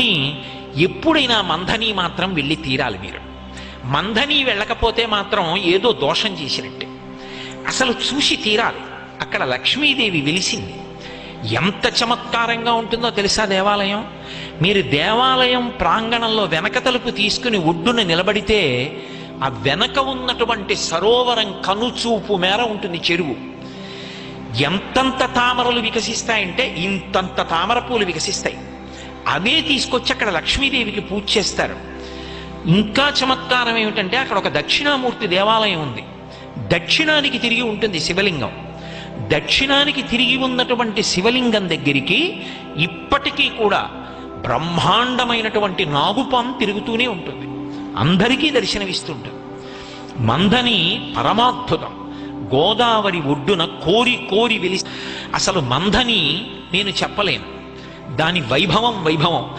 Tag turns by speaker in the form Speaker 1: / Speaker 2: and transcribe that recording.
Speaker 1: కానీ ఎప్పుడైనా మంధని మాత్రం వెళ్ళి తీరాలి మీరు. మంధని వెళ్ళకపోతే మాత్రం ఏదో దోషం చేసినట్టే. అసలు చూసి తీరాలి. అక్కడ లక్ష్మీదేవి వెలిసింది. ఎంత చమత్కారంగా ఉంటుందో తెలుసా దేవాలయం? మీరు దేవాలయం ప్రాంగణంలో వెనక తలుపు తీసుకుని ఒడ్డున నిలబడితే ఆ వెనక ఉన్నటువంటి సరోవరం కనుచూపు మేర ఉంటుంది చెరువు. ఎంతంత తామరలు వికసిస్తాయంటే ఇంతంత తామర పూలు వికసిస్తాయి. అవే తీసుకొచ్చి అక్కడ లక్ష్మీదేవికి పూజ చేస్తారు. ఇంకా చమత్కారం ఏమిటంటే అక్కడ ఒక దక్షిణామూర్తి దేవాలయం ఉంది. దక్షిణానికి తిరిగి ఉంటుంది శివలింగం. దక్షిణానికి తిరిగి ఉన్నటువంటి శివలింగం దగ్గరికి ఇప్పటికీ కూడా బ్రహ్మాండమైనటువంటి నాగుపం తిరుగుతూనే ఉంటుంది. అందరికీ దర్శనమిస్తుంటుంది. మందని పరమాద్భుతం. గోదావరి ఒడ్డున కోరి కోరి వెలి అసలు మందని నేను చెప్పలేను. దాని వైభవం వైభవం.